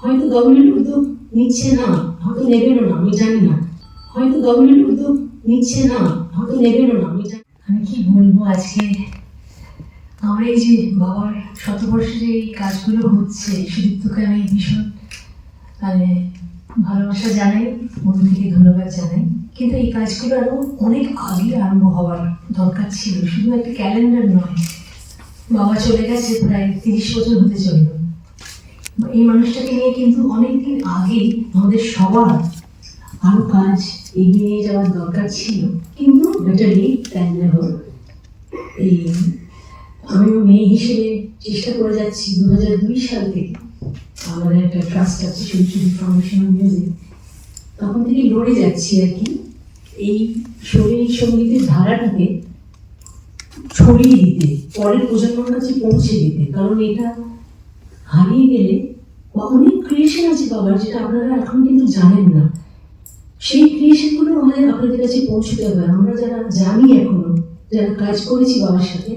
হয়তো গভর্নমেন্ট উদ্যোগ নিচ্ছে না, হয়তো নেবেনও না, আমি জানি না। হয়তো গভর্নমেন্ট উদ্যোগ নিচ্ছে না, হয়তো নেবেনও না, আমি জানি আমি কি বলব আজকে? আমার এই যে বাবার শতবর্ষের এই কাজগুলো হচ্ছে, সুদীপ্তকে আমি ভীষণ মানে ভালোবাসা জানাই মন থেকে ধন্যবাদ জানাই। কিন্তু এই কাজগুলো আরও অনেক আগে আরম্ভ হওয়ার দরকার ছিল, শুধু একটা ক্যালেন্ডার নয়। বাবা চলে গেছে প্রায় তিরিশ বছর হতে চলল। এই মানুষটাকে নিয়ে কিন্তু অনেকদিন আগে আমাদের সবার আরও কাজ এগিয়ে যাওয়ার দরকার ছিল। কিন্তু বেটার লেট দ্যান নেভার এই, আমিও মেয়ে হিসেবে চেষ্টা করে যাচ্ছি দু হাজার দুই সাল থেকে। আমাদের একটা ট্রাস্ট আছে সুইচুরি ফাউন্ডেশন মিউজিক তখন থেকে লড়ে যাচ্ছি আর কি। এই শরীর সঙ্গীতের ধারাটাকে ছড়িয়ে দিতে, পরের প্রজন্মের কাছে পৌঁছে দিতে। কারণ এটা হারিয়ে গেলে অনেক ক্রিয়েশন আছে বাবার, যেটা আপনারা এখন কিন্তু জানেন না। সেই ক্রিয়েশনগুলো আমাদের আপনাদের কাছে পৌঁছতে হবে। আমরা যারা জানি এখনও, যারা কাজ করেছি বাবার সাথে,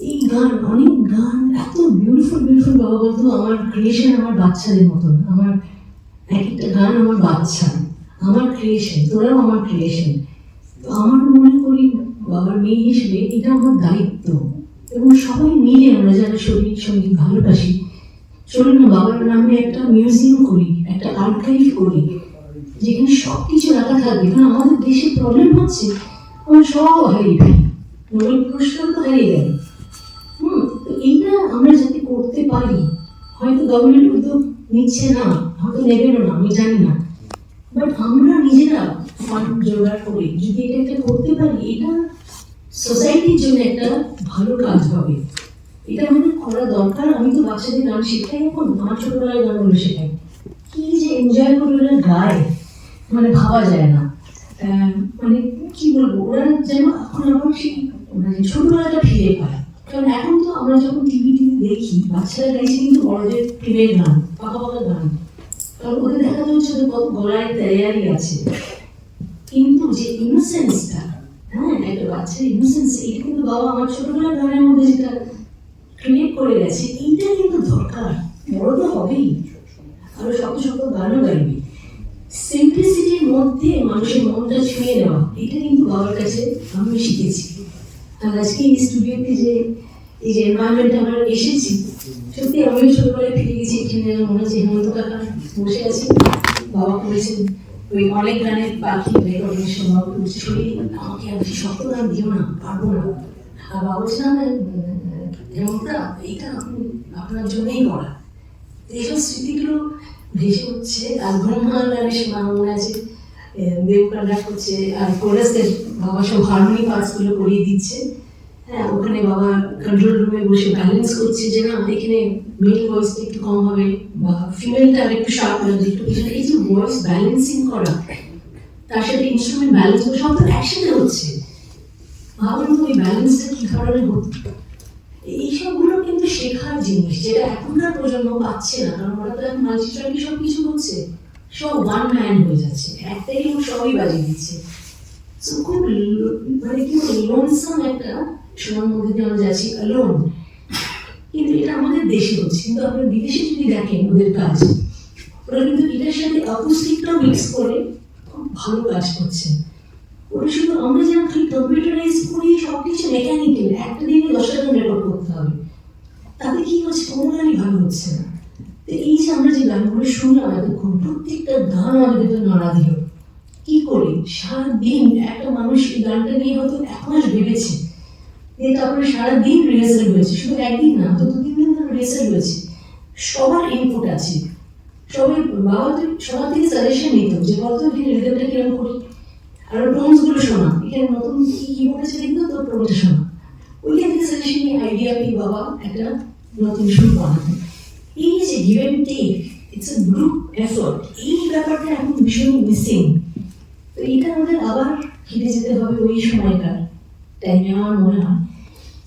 এই গান, অনেক গান, এত বিউটিফুল বিউটিফুল বাবা বলতো, আমার ক্রিয়েশন আমার বাচ্চাদের মতন। আমার এক একটা গান আমার বাচ্চা। আমার ক্রিয়েশন তোরাও আমার ক্রিয়েশন তো আমার মনে করি বাবার মেয়ে হিসেবে এটা আমার দায়িত্ব। এবং সবাই মিলে আমরা যারা শরীর সংগীত ভালোবাসি চলুন বাবার নামে একটা মিউজিয়াম করি, একটা আর্কাইভ করি, যেখানে সব কিছু রাখা থাকবে। কারণ আমাদের দেশে প্রবলেম হচ্ছে, আমরা সব হারিয়ে ফেলি। নোবেল পুরস্কার তো হারিয়ে গেল। হুম, তো এইটা আমরা যাতে করতে পারি, হয়তো গভর্নমেন্ট উদ্যোগ নিচ্ছে না, হয়তো নেবেনও না, আমি জানি না। বাট আমরা নিজেরা ফান্ড জোগাড় করে যদি এটা একটা করতে পারি, এটা সোসাইটির জন্য একটা ভালো কাজ হবে। এটা আমাদের করা দরকার। আমি তো বাচ্চাদের গান শেখাই এখন, আমার ছোটবেলায় গানগুলো শেখাই। কি যে এনজয় করে ওরা গায় মানে ভাবা যায় না। মানে কি বলব, ওরা যেন এখন আবার সেই মানে ছোটবেলাটা ফিরে পায়। কারণ এখন তো আমরা যখন টিভি টিভি দেখি, বাচ্চারা গাইছে কিন্তু বড়দের প্রেমের গান পাকা পাকা গান। কারণ ওদের দেখা যাচ্ছে ওদের গলায় তৈয়ারি আছে। কিন্তু যে ইনোসেন্সটা হ্যাঁ একটা বাচ্চার ইনোসেন্স এটা কিন্তু বাবা আমার ছোটবেলার গানের মধ্যে যেটা ক্রিয়েট করে গেছে, এইটা কিন্তু দরকার। বড় তো হবেই। আরও শত শত গানও গাইবে। সিম্পলিসিটির মধ্যে মানুষের মনটা ছুঁয়ে নেওয়া, এটা কিন্তু বাবার কাছে আমি শিখেছি। আর আজকে এই স্টুডিওতে যে, এই যে এনভায়রনমেন্টে আমরা এসেছি, সত্যি আমি ছোটবেলায় ফিরে গেছি, এখানে মনে হচ্ছে হেমন্ত কাকা বসে আছে, বাবা করেছেন। ওই অনেক গানের পাখি রেকর্ডেশন বাবা করেছে। শরীর আমাকে আর শক্ত গান দিও না, পারব না। আর বাবা বলছে না হেমন্তদা এইটা আপনার জন্যই করা এইসব স্মৃতিগুলো ভেসে উঠছে আর ব্রহ্মার গানের মনে আছে দেবকান্ডা করছে আর কোরাসের বাবা সব হারমোনি পার্টসগুলো করিয়ে দিচ্ছে হ্যাঁ ওখানে বাবা কন্ট্রোল রুমে বসে ব্যালেন্স করছে যে না এখানে মেল ভয়েসটা একটু কম হবে বা ফিমেলটা আর একটু শার্প লাগবে একটু পিছনে এই যে ভয়েস ব্যালেন্সিং করা, তার সাথে ইনস্ট্রুমেন্ট ব্যালেন্স সব তো একসাথে হচ্ছে ভাবুন ওই ব্যালেন্সটা কি ধরনের হতো এইসবগুলো কিন্তু শেখার জিনিস যেটা এখনকার প্রজন্ম পাচ্ছে না কারণ ওরা তো এখন মাল্টিট্রাকি সব কিছু হচ্ছে সব ওয়ান ম্যান হয়ে যাচ্ছে। একটাই লোক সবই বাজিয়ে দিচ্ছে। So, খুব মানে কি লোনসাম একটা সময়ের মধ্যে দিয়ে আমরা যাচ্ছি লোন কিন্তু এটা আমাদের দেশে হচ্ছে। কিন্তু আপনার বিদেশে যদি দেখেন ওদের কাজ ওরা কিন্তু এটার সাথে অ্যাকুস্টিকটাও মিক্স করে খুব ভালো কাজ করছে। ওরা শুধু আমরা যেন খালি কম্পিউটারাইজ করি সব কিছু মেকানিক্যাল একটা দিনে দশটা গান রেকর্ড করতে হবে। তাতে কি হচ্ছে? কোনো ভালো হচ্ছে না। তো এই যে আমরা যে গানগুলো শুনলাম এতক্ষণ, প্রত্যেকটা গান আমাদের ভেতর নাড়া দিল। কি করে? সারাদিন একটা মানুষ এই গানটা নিয়ে হয়তো এক মাস ভেবেছে। দিয়ে তারপরে সারাদিন রিহার্সাল হয়েছে শুধু একদিন না তো দু তিন দিন ধরে রিহার্সাল হয়েছে সবার ইনপুট আছে। সবাই, বাবা তো সবার থেকে সাজেশন নিত যে, বলতো এখানে রিদমটা কীরকম করি? আর টোনস শোনা এখানে নতুন কি কি বলেছে দেখতো তোর টোনটা শোনা ওইখান থেকে সাজেশন নিয়ে আইডিয়া পেয়ে বাবা, একটা নতুন সুর বানাতেন এই যে give and take it's a group effort এই ব্যাপারটা এখন ভীষণই মিসিং তো এটা আমাদের আবার ফিরে যেতে হবে ওই সময়কার টাইমে আমার মনে হয়।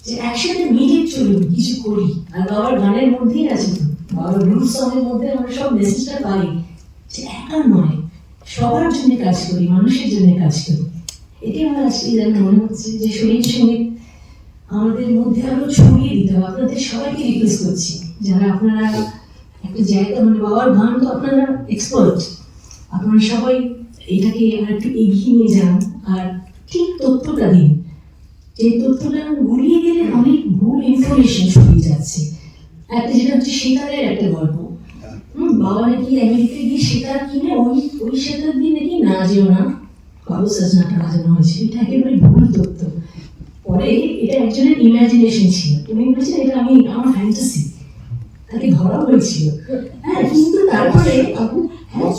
যে একসাথে মিলে চলুন, কিছু করি। আর বাবার গানের মধ্যেই আছে তো। বাবার গ্রুপ সঙ্গের মধ্যে আমরা সব মেসেজটা পাই। যে একা নয় সবার জন্য কাজ করি, মানুষের জন্য কাজ করি। এটাই আমার আজকে যেন মনে হচ্ছে যে শরীর সংগীত আমাদের মধ্যে আরও ছড়িয়ে দিতে হবে। আপনাদের সবাইকে রিকোয়েস্ট করছি, যারা আপনারা একটা জায়গা মানে বাবার গান তো আপনারা এক্সপার্ট আপনারা সবাই এটাকে আর একটু এগিয়ে নিয়ে যান। আর ঠিক তথ্যটা দিন। যে তথ্যটা গুলিয়ে গেলে অনেক ভুল ইনফরমেশন ছড়িয়ে যাচ্ছে। একটা যেটা হচ্ছে সেতারের একটা গল্প। বাবা নাকি আমেরিকায় গিয়ে সেতার কিনে ওই ওই সেতার দিয়ে নাকি না যেও না। বাবু সাজনাটা বাজানো হয়েছে। এটা একেবারে ভুল তথ্য। পরে এটা একজনের ইমাজিনেশন ছিল। উনি বলেছেন এটা আমি আমার ফ্যান্টাসি তাকে ধরা হয়েছিল। হ্যাঁ কিন্তু তারপরে আপু- হ্যাঁ?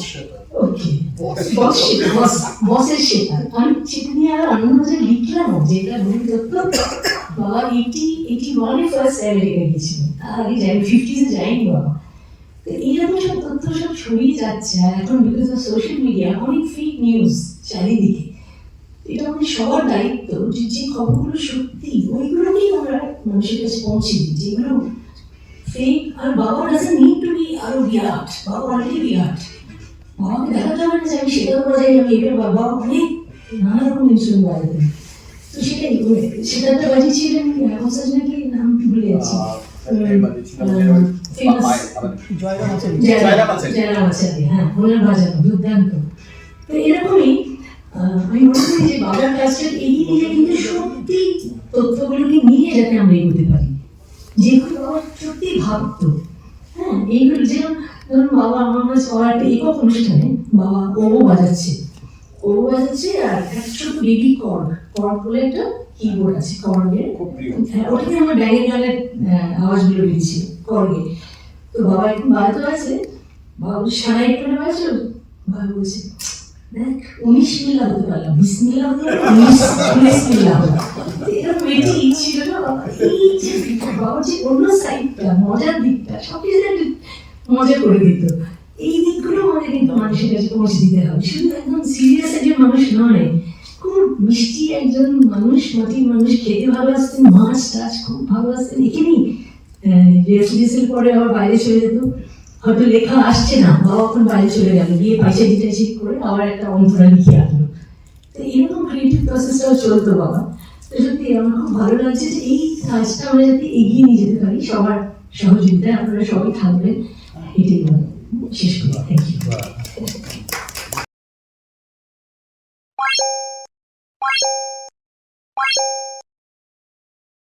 ওকে বস বসের সেটা। আমি সেটা নিয়ে আর লিখলাম যে এটা ভুল তথ্য। বাবা এইটি এইটি ওয়ানে ফার্স্ট আমেরিকা গেছিল তার আগে যাই ফিফটিজে যায়নি বাবা। এইরকম সব তথ্য সব ছড়িয়ে যাচ্ছে, আর এখন বিকজ অফ সোশ্যাল মিডিয়া অনেক ফেক নিউজ চারিদিকে। এটা আমাদের সবার দায়িত্ব, যে যে খবরগুলো সত্যি, ওইগুলোকেই আমরা মানুষের কাছে পৌঁছে দিই, যেগুলো ফেক আর বাবা ডাজেন্ট নিড টু বি আরও বিরাট বাবা অলরেডি বিরাট বাবাকে দেখাতে হবে না যে আমি সেটাও বাজাই আমি এটা বাবা অনেক নানা রকম ইনস্ট্রুমেন্ট বাজাতেন তো সেটাই সেটাতে বাজিয়েছিলেন এখন নাকি নাম ভুলে যাচ্ছি। হ্যাঁ তো এরকমই আমি মনে করি যে বাবার কাজটা এগিয়ে নিয়ে কিন্তু সত্যি তথ্যগুলোকে নিয়ে যাতে আমরা এগোতে পারি। যেগুলো বাবা সত্যি ভাবতো। হ্যাঁ এইগুলো যেমন ধরুন বাবা আমার একক অনুষ্ঠানে বাবা ওবো বাজাচ্ছে। ওবো বাজাচ্ছে আর একটা ছোট বেবি বলে একটা কিবোর্ড আছে হ্যাঁ, আমার ব্যাগের গানের আওয়াজগুলো বেরিয়েছে করবে তো বাবা এখন বাড়িতে আছে? বাবা সারা একটু বাজো বাবা বলছে দেখ উনিশ মিল্লা হতে পারলাম বিশ মিল্লা হতে পারলাম উনিশ মিল্লা এরকম এটি ছিল না বাবা এই যে অন্য সাইডটা মজার দিকটা সব কিছু একটা মজা করে দিত। এই দিকগুলো আমাদের কিন্তু মানুষের কাছে পৌঁছে দিতে হবে। শুধু একদম সিরিয়াস একজন মানুষ নয়, খুব মিষ্টি একজন মানুষ মাটির মানুষ, খেতে ভালোবাসতেন মাছ টাছ খুব ভালোবাসতেন এখানেই রেসিডেন্সিয়াল পরে আবার বাইরে চলে যেত। হয়তো লেখা আসছে না, বাবা এখন বাইরে চলে গেল, গিয়ে পয়সা দিতে করে আবার একটা অন্তরা লিখে আনলো। তো এরকম ক্রিয়েটিভ প্রসেসটাও চলতো, বাবা। তো সত্যি আমার খুব ভালো লাগছে যে এই কাজটা আমরা যাতে এগিয়ে নিয়ে যেতে পারি, সবার সহযোগিতায় আপনারা সবাই থাকবেন, এটাই বলা শেষ করি থ্যাংক ইউ